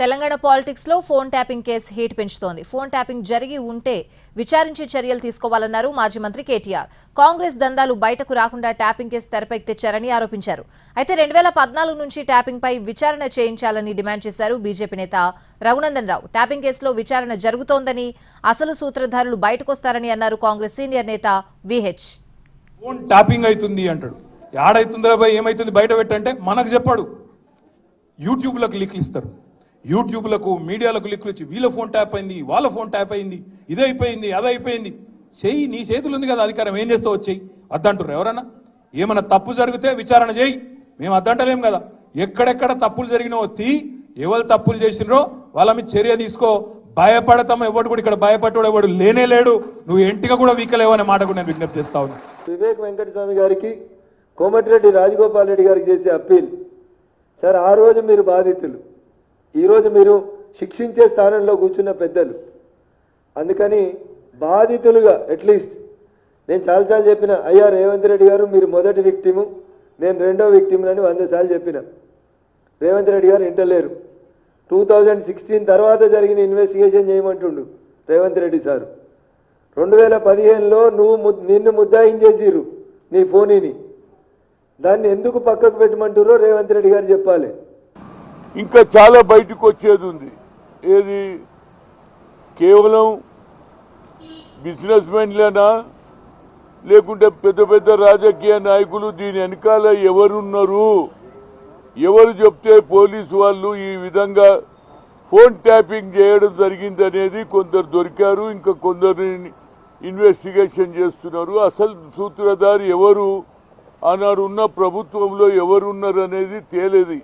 తెలంగాణ పాలిటిక్స్లో phone tapping case heat పెంచుతోంది. Phone tapping జరిగి ఉంటే విచారించి చర్యలు తీసుకోవాలన్నారు మాజీ మంత్రి కేటీఆర్. కాంగ్రెస్ దందాలు బయటకు రాకుండా ట్యాపింగ్ కేసు తెరపైకి ఆరోపించారు. అయితే రెండు వేల పద్నాలుగు నుంచి ట్యాపింగ్ పై విచారణ చేయించాలని డిమాండ్ చేశారు బీజేపీ నేత రఘునందన్ రావు. ట్యాపింగ్ కేసులో విచారణ జరుగుతోందని అసలు సూత్రధారులు బయటకొస్తారని అన్నారు కాంగ్రెస్ సీనియర్ నేత విహెచ్ ఫోన్ ట్యాపింగ్ అవుతుంది అంటాడు. ఏమైతుంది బయట పెట్టంటే మనకు చెప్పాడు. యూట్యూబ్లకు లింకులు ఇస్తారు. యూట్యూబ్లకు మీడియాలకు లిక్కులు ఇచ్చి వీళ్ళ ఫోన్ ట్యాప్ అయింది వాళ్ళ ఫోన్ ట్యాప్ అయింది ఇది అయిపోయింది అది అయిపోయింది. చెయ్యి నీ చేతులు ఉంది కదా అధికారం ఏం చేస్తావు వచ్చేయి అద్దంటారు ఎవరన్నా? ఏమన్నా తప్పు జరిగితే విచారణ చేయి. మేము అద్దంటలేం కదా. ఎక్కడెక్కడ తప్పులు జరిగినో తీ. ఎవరు తప్పులు చేసినరో వాళ్ళ మీద చర్య తీసుకో. భయపడతాం ఎవడు కూడా ఇక్కడ భయపడ్డాడు ఎవడు లేనే లేడు. నువ్వు ఎంటిగా కూడా వీకలేవు అనే మాట కూడా నేను విజ్ఞప్తి చేస్తా ఉన్నా. వివేక్ వెంకటస్వామి గారికి కోమటిరెడ్డి రాజగోపాల్ రెడ్డి గారికి చేసే అప్పీల్. సార్ ఆ రోజు మీరు బాధితులు. ఈరోజు మీరు శిక్షించే స్థానంలో కూర్చున్న పెద్దలు. అందుకని బాధితులుగా అట్లీస్ట్ నేను చాలాసార్లు చెప్పిన అయ్యా రేవంత్ రెడ్డి గారు మీరు మొదటి విక్టిము నేను రెండో విక్టిమ్ అని వంద సార్లు చెప్పిన. రేవంత్ రెడ్డి గారు ఇంటలేరు టూ థౌజండ్ సిక్స్టీన్ తర్వాత జరిగిన ఇన్వెస్టిగేషన్ చేయమంటుండు రేవంత్ రెడ్డి సారు. రెండు వేల పదిహేనులో నువ్వు ము- నిన్ను ముద్దాయించేసిర్రు నీ ఫోనీని. దాన్ని ఎందుకు పక్కకు పెట్టమంటురో రేవంత్ రెడ్డి గారు చెప్పాలి. ఇంకా చాలా బయటకు వచ్చేది ఉంది. ఏది? కేవలం బిజినెస్ మెన్లేనా లేకుంటే పెద్ద పెద్ద రాజకీయ నాయకులు దీని వెనకాల ఎవరున్నారు? ఎవరు చెప్తే పోలీసు వాళ్ళు ఈ విధంగా ఫోన్ ట్యాపింగ్ చేయడం జరిగింది అనేది కొందరు దొరికారు ఇంకా కొందరిని ఇన్వెస్టిగేషన్ చేస్తున్నారు. అసలు సూత్రధారి ఎవరు? ఆనాడు ఉన్న ప్రభుత్వంలో ఎవరున్నారు అనేది తేలేది.